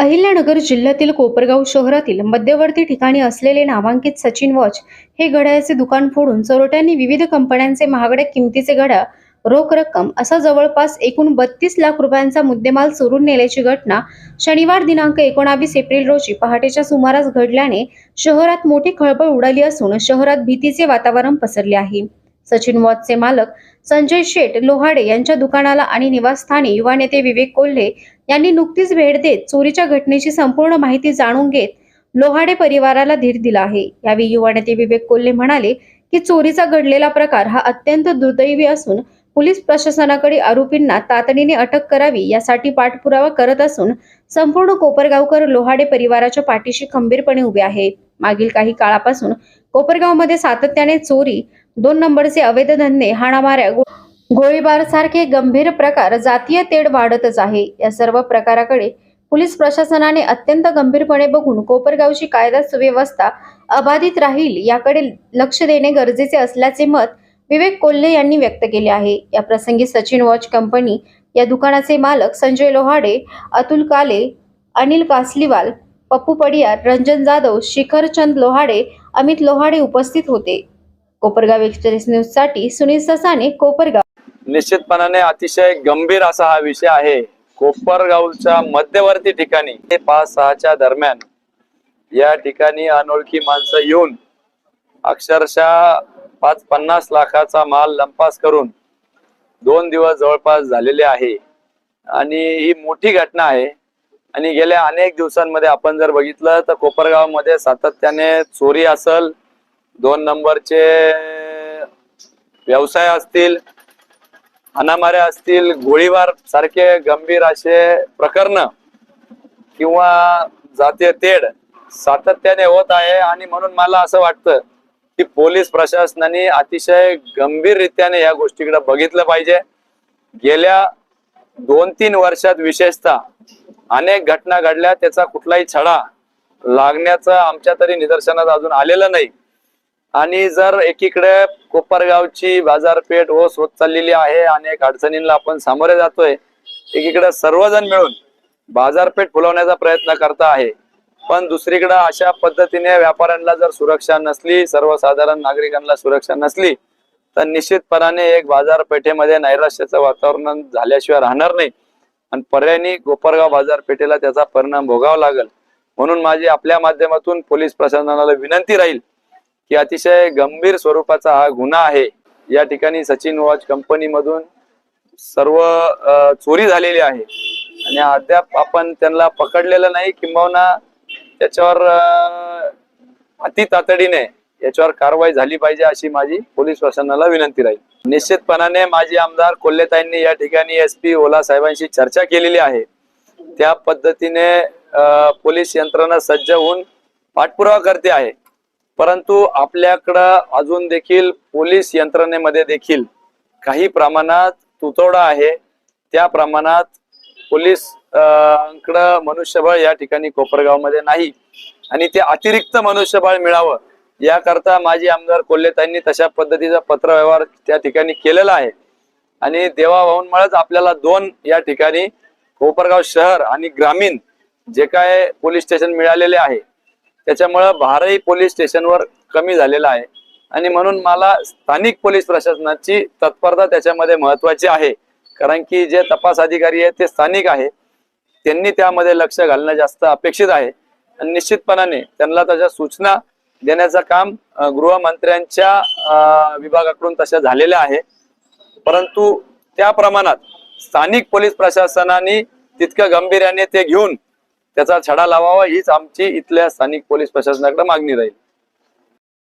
अहिल्यानगर जिल्ह्यातील कोपरगाव शहरातील मध्यवर्ती ठिकाणी असलेले नामांकित सचिन वॉच हे घड्याळाचे दुकान फोडून चोरट्यांनी विविध कंपन्यांचे महागड्या किमतीचे घड्याळ रोख रक्कम असा जवळपास एकूण बत्तीस लाख रुपयांचा मुद्देमाल चोरून नेल्याची घटना शनिवार दिनांक एकोणावीस एप्रिल रोजी पहाटेच्या सुमारास घडल्याने शहरात मोठी खळबळ उडाली असून शहरात भीतीचे वातावरण पसरले आहे. सचिन वॉचचे मालक संजय शेठ लोहाडे यांच्या दुकानाला आणि निवासस्थानी युवा नेते विवेक कोल्हे यांनी नुकतीच भेट देत चोरीच्या घटनेची संपूर्ण माहिती जाणून घेत लोहाडे परिवाराला धीर दिला आहे. यावेळी युवा नेते विवेक कोल्हे म्हणाले की चोरीचा घडलेला प्रकार हा अत्यंत दुर्दैवी असून पोलीस प्रशासनाकडे आरोपींना तातडीने अटक करावी यासाठी पाठपुरावा करत असून संपूर्ण कोपरगावकर लोहाडे परिवाराच्या पाठीशी खंबीरपणे उभे आहे मागील काही काळापासून कोपरगावमध्ये सातत्याने चोरी दोन नंबरचे अवैध धंदे हाणामाऱ्या गोळीबार सारखे गंभीर प्रकार जातीय तेढ वाढतच आहे. या सर्व प्रकाराकडे पोलीस प्रशासनाने अत्यंत गंभीरपणे बघून कोपरगावची कायदा सुव्यवस्था अबाधित राहील याकडे लक्ष देणे गरजेचे असल्याचे मत विवेक कोल्हे यांनी व्यक्त केले आहे. या प्रसंगी सचिन वॉच कंपनी या दुकानाचे मालक संजय लोहाडे अतुल काले अनिल कासलीवाल पप्पू पडियार रंजन जाधव शिखरचंद लोहाडे अमित लोहाडे उपस्थित होते. कोपरगाव एक्सप्रेस न्यूजसाठी सुनील ससाने कोपरगाव. निश्चितपणाने अतिशय गंभीर असा हा विषय आहे. कोपरगावच्या मध्यवर्ती ठिकाणी ते पाच सहाच्या दरम्यान या ठिकाणी अनोळखी माणसं येऊन अक्षरशः पाच पन्नास लाखाचा माल लंपास करून दोन दिवस जवळपास झालेले आहे. आणि ही मोठी घटना आहे. आणि गेल्या अनेक दिवसांमध्ये आपण जर बघितलं तर कोपरगावमध्ये सातत्याने चोरी असल दोन नंबरचे व्यवसाय असतील अनामाऱ्या असतील गोळीबार सारखे गंभीर असे प्रकरण किंवा जातीय तेढ सातत्याने होत आहे आणि म्हणून मला असं वाटतं की पोलीस प्रशासनाने अतिशय गंभीररित्याने या गोष्टीकडे बघितलं पाहिजे. गेल्या दोन तीन वर्षात विशेषतः अनेक घटना घडल्या त्याचा कुठलाही छडा लागण्याचं आमच्या तरी निदर्शनात अजून आलेलं नाही. आणि जर एकीकडे कोपरगावची बाजारपेठ ओस होत चाललेली आहे अनेक अडचणींना आपण सामोरे जातोय एकीकडे सर्वजण मिळून बाजारपेठ फुलवण्याचा प्रयत्न करता आहे. पण दुसरीकडे अशा पद्धतीने व्यापाऱ्यांना जर सुरक्षा नसली सर्वसाधारण नागरिकांना सुरक्षा नसली तर निश्चितपणाने एक बाजारपेठेमध्ये नैराश्याचं वातावरण झाल्याशिवाय राहणार नाही. आणि पर्यायी कोपरगाव बाजारपेठेला त्याचा परिणाम भोगावा लागेल. म्हणून माझी आपल्या माध्यमातून पोलीस प्रशासनाला विनंती राहील की अतिशय गंभीर स्वरूपाचा हा गुन्हा आहे. या ठिकाणी सचिन वॉच कंपनीमधून सर्व चोरी झालेली आहे. आणि अद्याप आपण त्यांना पकडलेलं नाही किंबहुना त्याच्यावर अति तातडीने याच्यावर कारवाई झाली पाहिजे अशी माझी पोलीस प्रशासनाला विनंती राहील. निश्चितपणाने माजी आमदार कोल्हेताईंनी या ठिकाणी एस पी ओला साहेबांशी चर्चा केलेली आहे. त्या पद्धतीने पोलीस यंत्रणा सज्ज होऊन पाठपुरावा करते आहे. परंतु आपल्याकडं अजून देखील पोलीस यंत्रणेमध्ये देखील काही प्रमाणात तुतवडा आहे. त्या प्रमाणात पोलीस कडं मनुष्यबळ या ठिकाणी कोपरगावमध्ये नाही. आणि ते अतिरिक्त मनुष्यबळ मिळावं याकरता माजी आमदार कोल्हेताईंनी तशा पद्धतीचा पत्रव्यवहार त्या ठिकाणी केलेला आहे. आणि देवाभाऊंमुळेच आपल्याला दोन या ठिकाणी कोपरगाव शहर आणि ग्रामीण जे काय पोलीस स्टेशन मिळालेले आहे त्याच्यामुळं भारही पोलीस स्टेशनवर कमी झालेला आहे. आणि म्हणून मला स्थानिक पोलीस प्रशासनाची तत्परता त्याच्यामध्ये महत्वाची आहे. कारण की जे तपास अधिकारी आहेत ते स्थानिक आहे. त्यांनी त्यामध्ये लक्ष घालणं जास्त अपेक्षित आहे. आणि निश्चितपणाने त्यांना त्याच्या सूचना देण्याचं काम गृहमंत्र्यांच्या विभागाकडून तशा झालेल्या आहे. परंतु त्या प्रमाणात स्थानिक पोलीस प्रशासनाने तितकं गांभीर्याने ते घेऊन त्याचा छडा लावावा हीच आमची इथल्या स्थानिक पोलीस प्रशासनाकडे मागणी राहील.